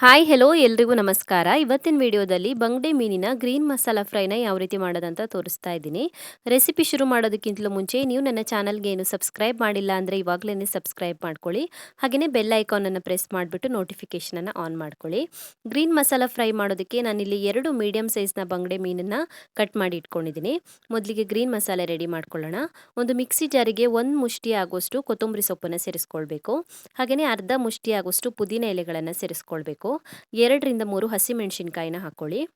Hi hello ಎಲ್ರಿಗೂ ನಮಸ್ಕಾರ. ಇವತ್ತಿನ ವಿಡಿಯೋದಲ್ಲಿ ಬಂಗಡೆ ಮೀನಿನ ಗ್ರೀನ್ ಮಸಾಲ ಫ್ರೈನ ಯಾವ ರೀತಿ ಮಾಡೋದಂತ ತೋರಿಸ್ತಾ ಇದ್ದೀನಿ. ರೆಸಿಪಿ ಶುರು ಮಾಡೋದಕ್ಕಿಂತಲೂ ಮುಂಚೆ ನೀವು ನನ್ನ ಚಾನಲ್ಗೆ ಏನು ಸಬ್ಸ್ಕ್ರೈಬ್ ಮಾಡಿಲ್ಲ ಅಂದರೆ ಇವಾಗಲೇ ಸಬ್ಸ್ಕ್ರೈಬ್ ಮಾಡ್ಕೊಳ್ಳಿ. ಹಾಗೆಯೇ ಬೆಲ್ ಐಕಾನನ್ನು ಪ್ರೆಸ್ ಮಾಡಿಬಿಟ್ಟು ನೋಟಿಫಿಕೇಷನನ್ನು ಆನ್ ಮಾಡ್ಕೊಳ್ಳಿ. ಗ್ರೀನ್ ಮಸಾಲ ಫ್ರೈ ಮಾಡೋದಕ್ಕೆ ನಾನಿಲ್ಲಿ ಎರಡು ಮೀಡಿಯಮ್ ಸೈಜ್ನ ಬಂಗಡೆ ಮೀನನ್ನು ಕಟ್ ಮಾಡಿ ಇಟ್ಕೊಂಡಿದ್ದೀನಿ. ಮೊದಲಿಗೆ ಗ್ರೀನ್ ಮಸಾಲೆ ರೆಡಿ ಮಾಡ್ಕೊಳ್ಳೋಣ. ಒಂದು ಮಿಕ್ಸಿ ಜಾರಿಗೆ ಒಂದು ಮುಷ್ಟಿ ಆಗೋಷ್ಟು ಕೊತ್ತಂಬರಿ ಸೊಪ್ಪನ್ನು ಸೇರಿಸ್ಕೊಳ್ಬೇಕು. ಹಾಗೆಯೇ ಅರ್ಧ ಮುಷ್ಟಿ ಆಗೋಷ್ಟು ಪುದೀನ ಎಲೆಗಳನ್ನು ಸೇರಿಸ್ಕೊಳ್ಬೇಕು. ಎರಡರಿಂದ ಮೂರು ಹಸಿಮೆಣಸಿನ್ಕಾಯಿನ ಹಾಕ್ಕೊಳ್ಳಿ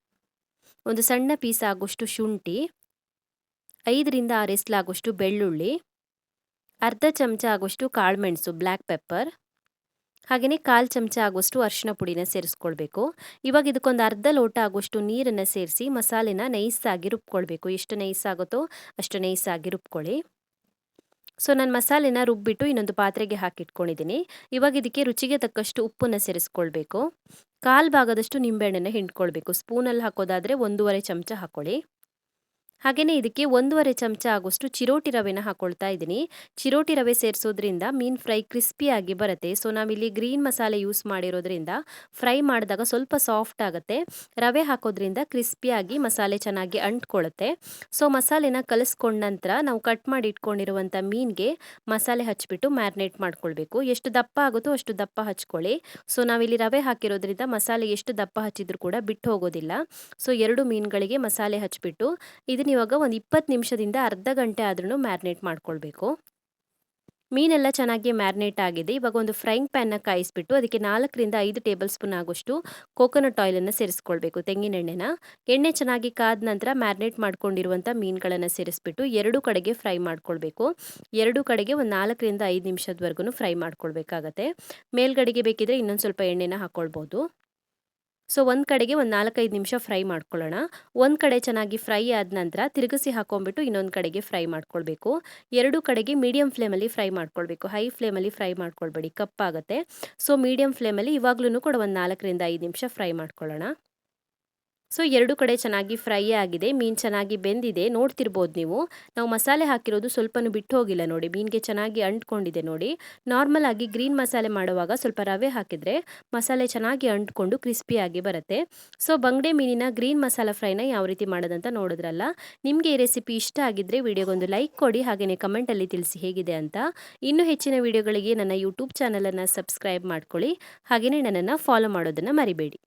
ಒಂದು ಸಣ್ಣ ಪೀಸ್ ಆಗೋಷ್ಟು ಶುಂಠಿ. ಐದರಿಂದ ಆರು ಎಸ್ಲಾಗೋಷ್ಟು ಬೆಳ್ಳುಳ್ಳಿ. ಅರ್ಧ ಚಮಚ ಆಗೋಷ್ಟು ಕಾಳುಮೆಣಸು ಬ್ಲ್ಯಾಕ್ ಪೆಪ್ಪರ್. ಹಾಗೆಯೇ ಕಾಲು ಚಮಚ ಆಗೋಷ್ಟು ಅರಿಶಿನ ಪುಡಿನ ಸೇರಿಸ್ಕೊಳ್ಬೇಕು. ಇವಾಗ ಇದಕ್ಕೊಂದು ಅರ್ಧ ಲೋಟ ಆಗೋಷ್ಟು ನೀರನ್ನು ಸೇರಿಸಿ ಮಸಾಲೆನ ನೈಸಾಗಿ ರುಬ್ಕೊಳ್ಬೇಕು. ಎಷ್ಟು ನೈಸಾಗುತ್ತೋ ಅಷ್ಟು ನೈಸಾಗಿ ರುಬ್ಕೊಳ್ಳಿ. ಸೊ, ನಾನು ಮಸಾಲೆನ ರುಬ್ಬಿಟ್ಟು ಇನ್ನೊಂದು ಪಾತ್ರೆಗೆ ಹಾಕಿಟ್ಕೊಂಡಿದ್ದೀನಿ ಇವಾಗ ಇದಕ್ಕೆ ರುಚಿಗೆ ತಕ್ಕಷ್ಟು ಉಪ್ಪನ್ನು ಸೇರಿಸ್ಕೊಳ್ಬೇಕು. ಕಾಲು ಭಾಗದಷ್ಟು ನಿಂಬೆಹಣ್ಣನ್ನು ಹಿಂಡ್ಕೊಳ್ಬೇಕು. ಸ್ಪೂನಲ್ಲಿ ಹಾಕೋದಾದರೆ ಒಂದೂವರೆ ಚಮಚ ಹಾಕ್ಕೊಳ್ಳಿ ಹಾಗೆಯೇ ಇದಕ್ಕೆ ಒಂದೂವರೆ ಚಮಚ ಆಗೋಷ್ಟು ಚಿರೋಟಿ ರವೆನ ಹಾಕೊಳ್ತಾ ಇದ್ದೀನಿ. ಚಿರೋಟಿ ರವೆ ಸೇರಿಸೋದ್ರಿಂದ ಮೀನು ಫ್ರೈ ಕ್ರಿಸ್ಪಿಯಾಗಿ ಬರುತ್ತೆ. ಸೊ ನಾವಿಲ್ಲಿ ಗ್ರೀನ್ ಮಸಾಲೆ ಯೂಸ್ ಮಾಡಿರೋದ್ರಿಂದ ಫ್ರೈ ಮಾಡಿದಾಗ ಸ್ವಲ್ಪ ಸಾಫ್ಟ್ ಆಗುತ್ತೆ. ರವೆ ಹಾಕೋದ್ರಿಂದ ಕ್ರಿಸ್ಪಿಯಾಗಿ ಮಸಾಲೆ ಚೆನ್ನಾಗಿ ಅಂಟ್ಕೊಳ್ಳುತ್ತೆ ಸೊ ಮಸಾಲೆನ ಕಲಿಸ್ಕೊಂಡ ನಂತರ ನಾವು ಕಟ್ ಮಾಡಿ ಇಟ್ಕೊಂಡಿರುವಂಥ ಮೀನಿಗೆ ಮಸಾಲೆ ಹಚ್ಚಿಬಿಟ್ಟು ಮ್ಯಾರಿನೇಟ್ ಮಾಡ್ಕೊಳ್ಬೇಕು. ಎಷ್ಟು ದಪ್ಪ ಆಗುತ್ತೋ ಅಷ್ಟು ದಪ್ಪ ಹಚ್ಕೊಳ್ಳಿ. ಸೊ ನಾವಿಲ್ಲಿ ರವೆ ಹಾಕಿರೋದ್ರಿಂದ ಮಸಾಲೆ ಎಷ್ಟು ದಪ್ಪ ಹಚ್ಚಿದ್ರು ಕೂಡ ಬಿಟ್ಟು ಹೋಗೋದಿಲ್ಲ. ಸೊ ಎರಡು ಮೀನುಗಳಿಗೆ ಮಸಾಲೆ ಹಚ್ಚಿಬಿಟ್ಟು ಇದನ್ನ ಇವಾಗ ಒಂದು ಇಪ್ಪತ್ತು ನಿಮಿಷದಿಂದ ಅರ್ಧ ಗಂಟೆ ಆದ್ರೂ ಮ್ಯಾರಿನೇಟ್ ಮಾಡ್ಕೊಳ್ಬೇಕು. ಮೀನೆಲ್ಲ ಚೆನ್ನಾಗಿ ಮ್ಯಾರಿನೇಟ್ ಆಗಿದೆ. ಇವಾಗ ಒಂದು ಫ್ರೈಂಗ್ ಪ್ಯಾನ್ನ ಕಾಯಿಸ್ಬಿಟ್ಟು ಅದಕ್ಕೆ ನಾಲ್ಕರಿಂದ ಐದು ಟೇಬಲ್ ಸ್ಪೂನ್ ಆಗೋಷ್ಟು ಕೋಕೋನಟ್ ಆಯಿಲನ್ನು ಸೇರಿಸ್ಕೊಳ್ಬೇಕು. ತೆಂಗಿನ ಎಣ್ಣೆನ ಎಣ್ಣೆ ಚೆನ್ನಾಗಿ ಕಾದ ನಂತರ ಮ್ಯಾರಿನೇಟ್ ಮಾಡ್ಕೊಂಡಿರುವಂಥ ಮೀನುಗಳನ್ನು ಸೇರಿಸ್ಬಿಟ್ಟು ಎರಡು ಕಡೆಗೆ ಫ್ರೈ ಮಾಡ್ಕೊಳ್ಬೇಕು. ಎರಡು ಕಡೆಗೆ ಒಂದು ನಾಲ್ಕರಿಂದ ಐದು ನಿಮಿಷದವರೆಗೂ ಫ್ರೈ ಮಾಡ್ಕೊಳ್ಬೇಕಾಗತ್ತೆ. ಮೇಲ್ಗಡೆಗೆ ಬೇಕಿದ್ರೆ ಇನ್ನೊಂದು ಸ್ವಲ್ಪ ಎಣ್ಣೆನ ಹಾಕ್ಕೊಳ್ಬೋದು ಸೊ ಒಂದು ಕಡೆಗೆ ಒಂದು ನಾಲ್ಕೈದು ನಿಮಿಷ ಫ್ರೈ ಮಾಡ್ಕೊಳ್ಳೋಣ. ಒಂದು ಕಡೆ ಚೆನ್ನಾಗಿ ಫ್ರೈ ಆದ ನಂತರ ತಿರುಗಿಸಿ ಹಾಕೊಂಡ್ಬಿಟ್ಟು ಇನ್ನೊಂದು ಕಡೆಗೆ ಫ್ರೈ ಮಾಡ್ಕೊಳ್ಬೇಕು. ಎರಡು ಕಡೆಗೆ ಮೀಡಿಯಂ ಫ್ಲೇಮಲ್ಲಿ ಫ್ರೈ ಮಾಡ್ಕೊಳ್ಬೇಕು. ಹೈ ಫ್ಲೇಮಲ್ಲಿ ಫ್ರೈ ಮಾಡ್ಕೊಳ್ಬೇಡಿ. ಕಪ್ಪಾಗುತ್ತೆ. ಸೊ ಮೀಡಿಯಂ ಫ್ಲೇಮಲ್ಲಿ ಇವಾಗಲೂ ಕೂಡ ಒಂದು ನಾಲ್ಕರಿಂದ ಐದು ನಿಮಿಷ ಫ್ರೈ ಮಾಡ್ಕೊಳ್ಳೋಣ. ಸೊ ಎರಡು ಕಡೆ ಚೆನ್ನಾಗಿ ಫ್ರೈ ಆಗಿದೆ, ಮೀನು ಚೆನ್ನಾಗಿ ಬೆಂದಿದೆ, ನೋಡ್ತಿರ್ಬೋದು ನೀವು. ನಾವು ಮಸಾಲೆ ಹಾಕಿರೋದು ಸ್ವಲ್ಪನೂ ಬಿಟ್ಟು ಹೋಗಿಲ್ಲ ನೋಡಿ, ಮೀನಿಗೆ ಚೆನ್ನಾಗಿ ಅಂಟ್ಕೊಂಡಿದೆ ನೋಡಿ. ನಾರ್ಮಲ್ ಆಗಿ ಗ್ರೀನ್ ಮಸಾಲೆ ಮಾಡುವಾಗ ಸ್ವಲ್ಪ ರವೆ ಹಾಕಿದರೆ ಮಸಾಲೆ ಚೆನ್ನಾಗಿ ಅಂಟ್ಕೊಂಡು ಕ್ರಿಸ್ಪಿಯಾಗಿ ಬರುತ್ತೆ. ಸೊ ಬಂಗಡೆ ಮೀನಿನ ಗ್ರೀನ್ ಮಸಾಲ ಫ್ರೈನ ಯಾವ ರೀತಿ ಮಾಡೋದಂತ ನೋಡಿದ್ರಲ್ಲ. ನಿಮಗೆ ಈ ರೆಸಿಪಿ ಇಷ್ಟ ಆಗಿದ್ದರೆ ವಿಡಿಯೋಗೊಂದು ಲೈಕ್ ಕೊಡಿ ಹಾಗೆಯೇ ಕಮೆಂಟಲ್ಲಿ ತಿಳಿಸಿ ಹೇಗಿದೆ ಅಂತ. ಇನ್ನೂ ಹೆಚ್ಚಿನ ವಿಡಿಯೋಗಳಿಗೆ ನನ್ನ ಯೂಟ್ಯೂಬ್ ಚಾನಲನ್ನು ಸಬ್ಸ್ಕ್ರೈಬ್ ಮಾಡ್ಕೊಳ್ಳಿ. ಹಾಗೆಯೇ ನನ್ನನ್ನು ಫಾಲೋ ಮಾಡೋದನ್ನು ಮರಿಬೇಡಿ.